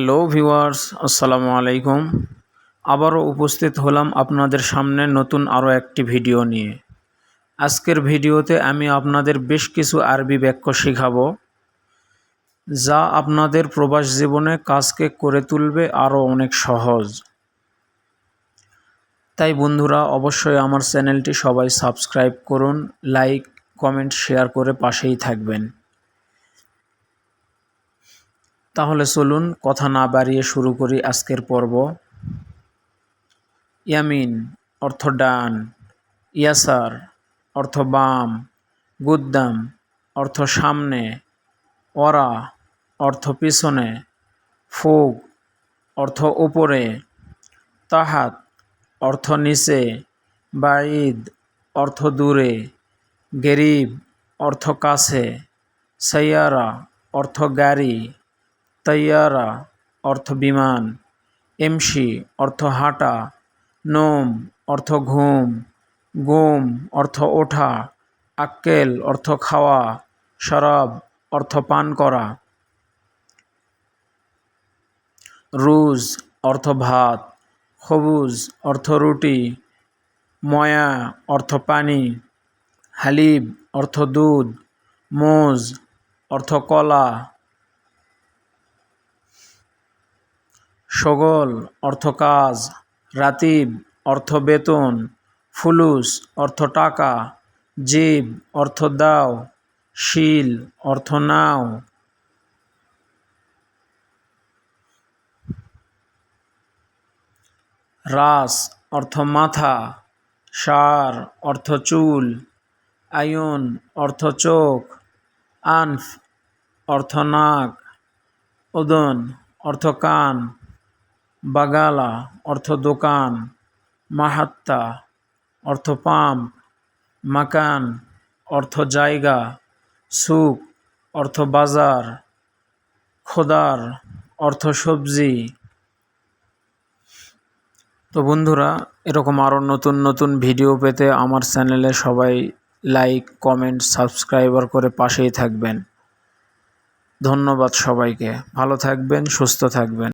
Hello viewers, আসসালামু আলাইকুম। আবারও উপস্থিত হলাম আপনাদের সামনে নতুন আরও একটি ভিডিও নিয়ে। আজকের ভিডিওতে আমি আপনাদের বেশ কিছু আরবি বাক্য শেখাবো, যা আপনাদের প্রবাস জীবনে কাজকে করে তুলবে আরও অনেক সহজ। তাই বন্ধুরা, অবশ্যই আমার চ্যানেলটি সবাই সাবস্ক্রাইব করুন, লাইক, কমেন্ট, শেয়ার করে পাশেই থাকবেন। তাহলে চলুন কথা না বাড়িয়ে শুরু করি আজকের পর্ব। ইয়ামিন, অর্থ ডান। ইয়াসার, অর্থ বাম। গুদ্দাম, অর্থ সামনে। অরা, অর্থ পিছনে। ফুগ, অর্থ উপরে। তাহাত, অর্থ নিচে। বাঈদ, অর্থ দূরে। গেরিব, অর্থ কাছে। সৈয়ারা অর্থ গাড়ি। তৈয়ারা, অর্থ বিমান, এমসি, অর্থ হাঁটা, নোম, অর্থ ঘুম, গুম, অর্থ ওঠা, আক্কেল, অর্থ খাওয়া, শরাব, অর্থ পান করা। রুজ, অর্থ ভাত সবুজ অর্থ রুটি, ময়া, অর্থ পানি, হালিব, অর্থ দুধ, মোজ, অর্থ কলা সগল, অর্থ কাজ, রাতিব, অর্থ বেতন, ফুলুস, অর্থ টাকা, জীব, অর্থ দাও, শিল, অর্থ নাও। রাস, অর্থ মাথা, সার, অর্থ চুল, আয়ুন, অর্থ চোখ, আনফ, অর্থ নাক উদন অর্থ কান। বাগালা, অর্থ দোকান, মাহাত্তা, অর্থ পাম্প মাকান, অর্থ জায়গা সুক অর্থ বাজার, খোদার, অর্থ সবজি। তো বন্ধুরা, এরকম আরও নতুন নতুন ভিডিও পেতে আমার চ্যানেলে সবাই লাইক, কমেন্ট, সাবস্ক্রাইবার করে পাশেই থাকবেন। ধন্যবাদ সবাইকে। ভালো থাকবেন, সুস্থ থাকবেন।